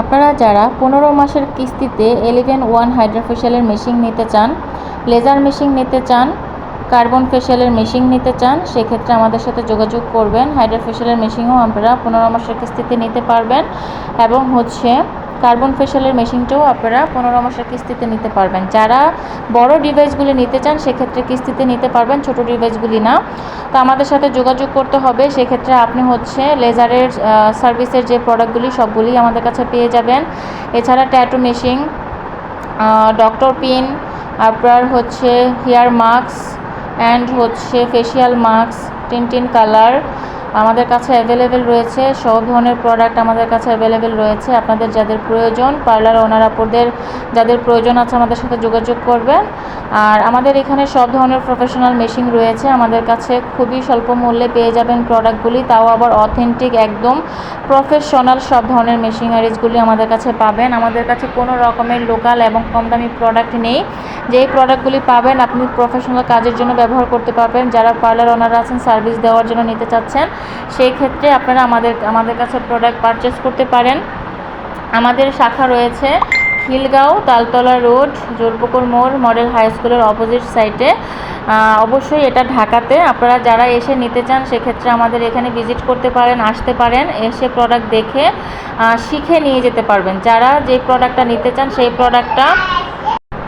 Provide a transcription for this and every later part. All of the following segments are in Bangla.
আপনারা যারা পনেরো মাসের কিস্তিতে এলিভেন ওয়ান হাইড্রোফেশিয়ালের মেশিন নিতে চান লেজার মেশিন নিতে চান কার্বন ফেশিয়ালের মেশিন নিতে চান, সেক্ষেত্রে আমাদের সাথে যোগাযোগ করবেন। হাইড্রোফেশিয়ালের মেশিনও আপনারা পনেরো মাসের কিস্তিতে নিতে পারবেন। এবং হচ্ছে কার্বন ফেশিয়ালের মেশিনটাও আপনারা পনেরো মাসের কিস্তিতে নিতে পারবেন। যারা বড় ডিভাইসগুলি নিতে চান, সেক্ষেত্রে কিস্তিতে নিতে পারবেন, ছোট ডিভাইসগুলি না। তো আমাদের সাথে যোগাযোগ করতে হবে, সেক্ষেত্রে আপনি হচ্ছে লেজারের সার্ভিসের যে প্রোডাক্টগুলি, সবগুলি আমাদের কাছে পেয়ে যাবেন। এছাড়া ট্যাটু মেশিন ডক্টর পিন, আপনার হচ্ছে হেয়ার মাস্ক, অ্যান্ড হচ্ছে facial mask, tin tin colour আমাদের কাছে অ্যাভেলেবেল রয়েছে, সব ধরনের প্রোডাক্ট আমাদের কাছে অ্যাভেলেবেল রয়েছে। আপনাদের যাদের প্রয়োজন পার্লার ওনার আপুদের যাদের প্রয়োজন আছে আমাদের সাথে যোগাযোগ করবেন। আর আমাদের এখানে সব ধরনের প্রফেশনাল মেশিন রয়েছে, আমাদের কাছে খুবই স্বল্প মূল্যে পেয়ে যাবেন প্রোডাক্টগুলি তাও আবার অথেন্টিক একদম প্রফেশনাল সব ধরনের মেশিনারিজগুলি আমাদের কাছে পাবেন। আমাদের কাছে কোনো রকমের লোকাল এবং কম দামি প্রোডাক্ট নেই। যেই প্রোডাক্টগুলি পাবেন, আপনি প্রফেশনাল কাজের জন্য ব্যবহার করতে পারবেন। যারা পার্লার ওনারা আছেন সার্ভিস দেওয়ার জন্য নিতে চাচ্ছেন, সেই ক্ষেত্রে আপনারা আমাদের আমাদের কাছে প্রোডাক্ট পারচেস করতে পারেন। আমাদের শাখা রয়েছে খিলগাঁও, তালতলা রোড, জোরপুকুর মোড়, মডেল হাই স্কুলের অপোজিট সাইডে অবশ্যই এটা ঢাকাতে। আপনারা যারা এসে নিতে চান, সেক্ষেত্রে আমাদের এখানে ভিজিট করতে পারেন, আসতে পারেন, এসে প্রোডাক্ট দেখে শিখে নিয়ে যেতে পারবেন। যারা যে প্রোডাক্টটা নিতে চান, সেই প্রোডাক্টটা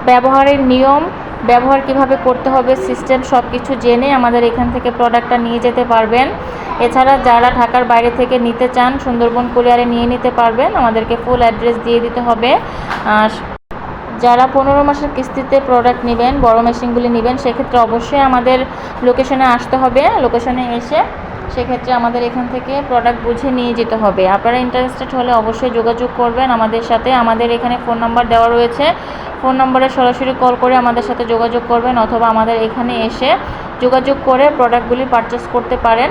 ব্যবহারের নিয়ম, ব্যবহার কীভাবে করতে হবে সিস্টেম সব কিছু জেনে আমাদের এখান থেকে প্রোডাক্টটা নিয়ে যেতে পারবেন। এছাড়া যারা ঢাকার বাইরে থেকে নিতে চান, সুন্দরবন কুরিয়ারে নিয়ে নিতে পারবেন। আমাদেরকে ফুল অ্যাড্রেস দিয়ে দিতে হবে। যারা পনেরো মাসের কিস্তিতে প্রোডাক্ট নেবেন, বড় মেশিনগুলি নেবেন, সেক্ষেত্রে অবশ্যই আমাদের লোকেশনে আসতে হবে। লোকেশনে এসে সেক্ষেত্রে আমাদের এখান থেকে প্রোডাক্ট বুঝে নিয়ে যেতে হবে। আপনারা ইন্টারেস্টেড হলে অবশ্যই যোগাযোগ করবেন আমাদের সাথে। আমাদের এখানে ফোন নাম্বার দেওয়া রয়েছে। ফোন নম্বরে সরাসরি কল করে আমাদের সাথে যোগাযোগ করবেন অথবা আমাদের এখানে এসে যোগাযোগ করে প্রোডাক্টগুলি পারচেস করতে পারেন।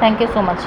Thank you so much